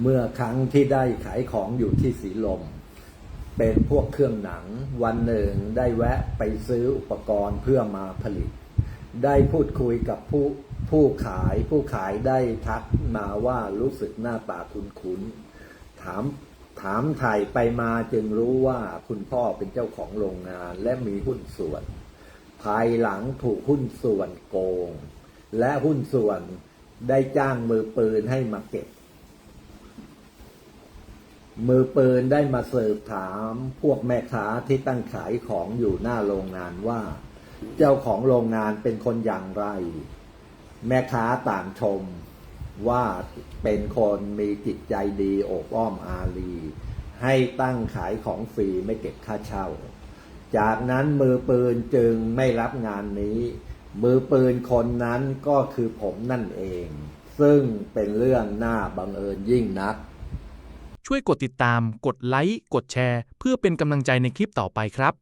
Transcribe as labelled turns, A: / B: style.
A: เมื่อครั้งที่ได้ขายของอยู่ที่สีลม เป็นพวกเครื่องหนัง วันหนึ่งได้แวะไปซื้ออุปกรณ์เพื่อมาผลิต ได้พูดคุยกับผู้ผู้ขายผู้ขายได้ทักมาว่ารู้สึกหน้าตาคุ้นๆถามถามไถ่ไปมาจึงรู้ว่าคุณพ่อเป็นเจ้าของโรงงานและมีหุ้นส่วน ภายหลังถูกหุ้นส่วนโกง และหุ้นส่วนได้จ้างมือปืนให้มาเก็บ มือปืนได้มาสืบถามพวกแม่ค้าที่ตั้งขายของอยู่หน้าโรงงานว่า เจ้าของโรงงานเป็นคนอย่างไร แม่ค้าต่างชมว่าเป็นคนมีจิตใจดีโอบอ้อมอารี ให้ตั้งขายของฟรีไม่เก็บค่าเช่า จากนั้นมือปืนจึงไม่รับงานนี้ มือปืนคนนั้นก็คือผมนั่นเอง ซึ่งเป็นเรื่องน่าบังเอิญยิ่งนัก
B: ช่วยกดติดตาม กดไลค์ กดแชร์ เพื่อเป็นกำลังใจในคลิปต่อไปครับ